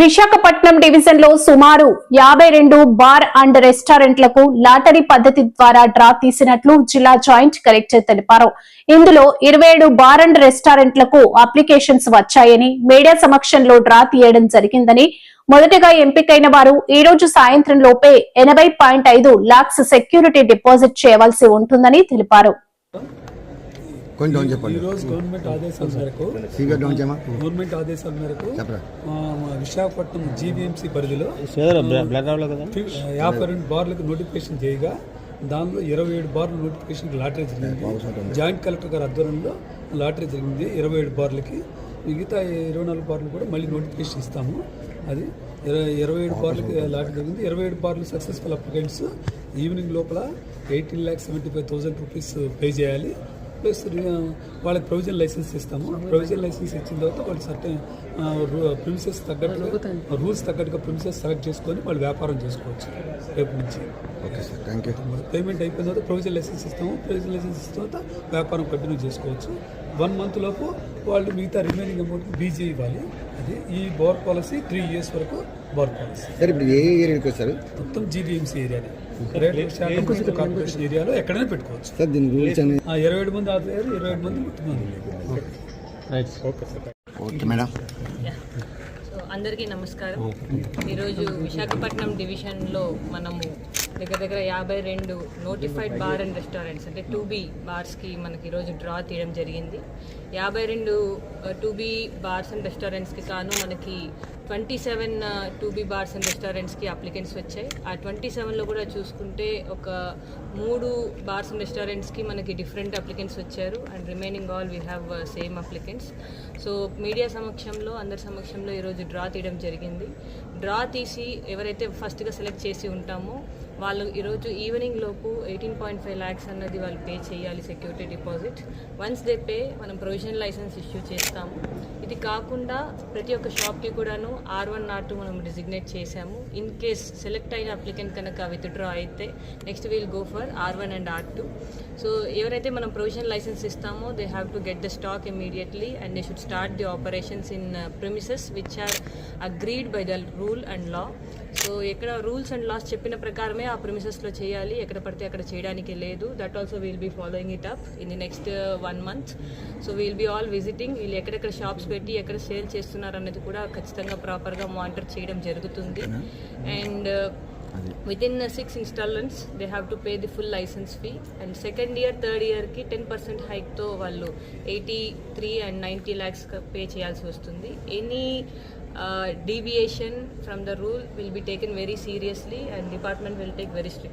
విశాఖపట్నం డివిజన్లో సుమారు యాభై రెండు బార్ అండ్ రెస్టారెంట్లకు లాటరీ పద్ధతి ద్వారా డ్రా తీసినట్లు జిల్లా జాయింట్ కలెక్టర్ తెలిపారు. ఇందులో ఇరవై ఏడు బార్ అండ్ రెస్టారెంట్లకు అప్లికేషన్స్ వచ్చాయని మీడియా సమక్షంలో డ్రా తీయడం జరిగిందని మొదటగా ఎంపికైన వారు ఈ రోజు సాయంత్రం లోపే ఎనభై పాయింట్ ఐదు లాక్స్ సెక్యూరిటీ డిపాజిట్ చేయవలసి ఉంటుందని తెలిపారు. కొంచెం డౌన్ చెప్పండి. ఈరోజు గవర్నమెంట్ ఆదేశాల మేరకు సీగా డౌన్ చేయమా? గవర్నమెంట్ ఆదేశాల మేరకు విశాఖపట్నం జీవీఎంసీ పరిధిలో యాభై రెండు బార్లకు నోటిఫికేషన్ చేయగా దానిలో ఇరవై ఏడు బార్ల నోటిఫికేషన్ లాటరీ జరిగింది. జాయింట్ కలెక్టర్ గారి ఆధ్వర్యంలో లాటరీ జరిగింది. ఇరవై ఏడు బార్లకి మిగతా ఇరవై నాలుగు బార్లు కూడా మళ్ళీ నోటిఫికేషన్ ఇస్తాము. అది ఇరవై ఇరవై ఏడు బార్లకి లాటరీ జరిగింది. ఇరవై ఏడు బార్లు సక్సెస్ఫుల్ అప్లికెంట్స్ ఈవినింగ్ లోపల eighteen lakhs seventy five thousand rupees pay చేయాలి. ప్లస్ వాళ్ళకి ప్రొవిజన్ లైసెన్స్ ఇస్తాము. ప్రొవిజన్ లైసెన్స్ ఇచ్చిన తర్వాత వాళ్ళు సర్టన్ ప్రిమిసెస్ తగ్గట్టుగా రూల్స్ తగ్గట్టుగా ప్రిమిసెస్ సెలెక్ట్ చేసుకొని వాళ్ళు వ్యాపారం చేసుకోవచ్చు రేపు నుంచి. Okay sir thank you. Payment అయిపోయిన తర్వాత ప్రొవిజన్ లైసెన్స్ ఇస్తాము. ప్రొవిజన్ లైసెన్స్ ఇచ్చిన తర్వాత వ్యాపారం కంటిన్యూ చేసుకోవచ్చు. వన్ మంత్ లోపు వాళ్ళు మిగతా రిమైనింగ్ అమౌంట్కి బీజీ ఇవ్వాలి. అది ఈ బోర్ పాలసీ త్రీ ఇయర్స్ వరకు సార్ ఇప్పుడు ఏ ఏరియాకి మొత్తం జీబీఎంసీ ఏరియాని. రేపు కార్పొరేషన్ ఏరియాలో ఎక్కడైనా పెట్టుకోవచ్చు. సార్ దీని రూల్స్ అనేది ఆ, ఇరవై ఏడు మంది ఆదాయారు ఇరవై ఏడు మంది ఓకే మేడం. సో అందరికీ నమస్కారం. ఈరోజు విశాఖపట్నం డివిజన్లో మనము దగ్గర దగ్గర యాభై రెండు నోటిఫైడ్ బార్ అండ్ రెస్టారెంట్స్ అంటే టూ బీ బార్స్కి మనకి ఈరోజు డ్రా తీయడం జరిగింది. యాభై రెండు టూ బీ బార్స్ అండ్ రెస్టారెంట్స్కి కాను మనకి twenty seven two B bars and రెస్టారెంట్స్కి applicants వచ్చాయి. ఆ ట్వంటీ సెవెన్లో కూడా చూసుకుంటే ఒక మూడు బార్స్ అండ్ రెస్టారెంట్స్కి మనకి డిఫరెంట్ అప్లికెంట్స్ వచ్చారు. And remaining all we have same applicants so media సమక్షంలో అందరి సమక్షంలో ఈరోజు డ్రా తీయడం జరిగింది. డ్రా తీసి ఎవరైతే ఫస్ట్గా సెలెక్ట్ చేసి ఉంటామో వాళ్ళు ఈరోజు ఈవినింగ్ లోపు ఎయిటీన్ పాయింట్ ఫైవ్ ల్యాక్స్ అన్నది వాళ్ళు పే చేయాలి security deposit once they pay మనం ప్రొవిజనల్ లైసెన్స్ ఇష్యూ చేస్తాము. ఇది కాకుండా ప్రతి ఒక్క షాప్కి కూడాను ఆర్ వన్ ఆర్ టూ మనం డిజిగ్నేట్ చేశాము. ఇన్ కేస్ సెలెక్ట్ అయిన అప్లికెంట్ కనుక విత్డ్రా అయితే next we'll go for R one and R two so ఎవరైతే మనం ప్రొవిజనల్ లైసెన్స్ ఇస్తామో they have to get the stock immediately and they should start the operations in premises which are agreed by the rule and law so ఎక్కడ rules and laws చెప్పిన ప్రకారమే ఆ ప్రిమిసెస్లో చేయాలి. ఎక్కడ పడితే అక్కడ చేయడానికి లేదు. That also we'll be following it up in the next one month so we'll be all visiting వీళ్ళు ఎక్కడెక్కడ షాప్స్ పెట్టి ఎక్కడ సేల్ చేస్తున్నారు అనేది కూడా ఖచ్చితంగా ప్రాపర్గా మానిటర్ చేయడం జరుగుతుంది. And with in six instalments they have to pay the full licence fee and second year third ఇయర్కి టెన్ పర్సెంట్ హైక్తో వాళ్ళు eighty three and ninety lakhs pay చేయాల్సి వస్తుంది. Any Uh, deviation from the rule will be taken very seriously and department will take very strict.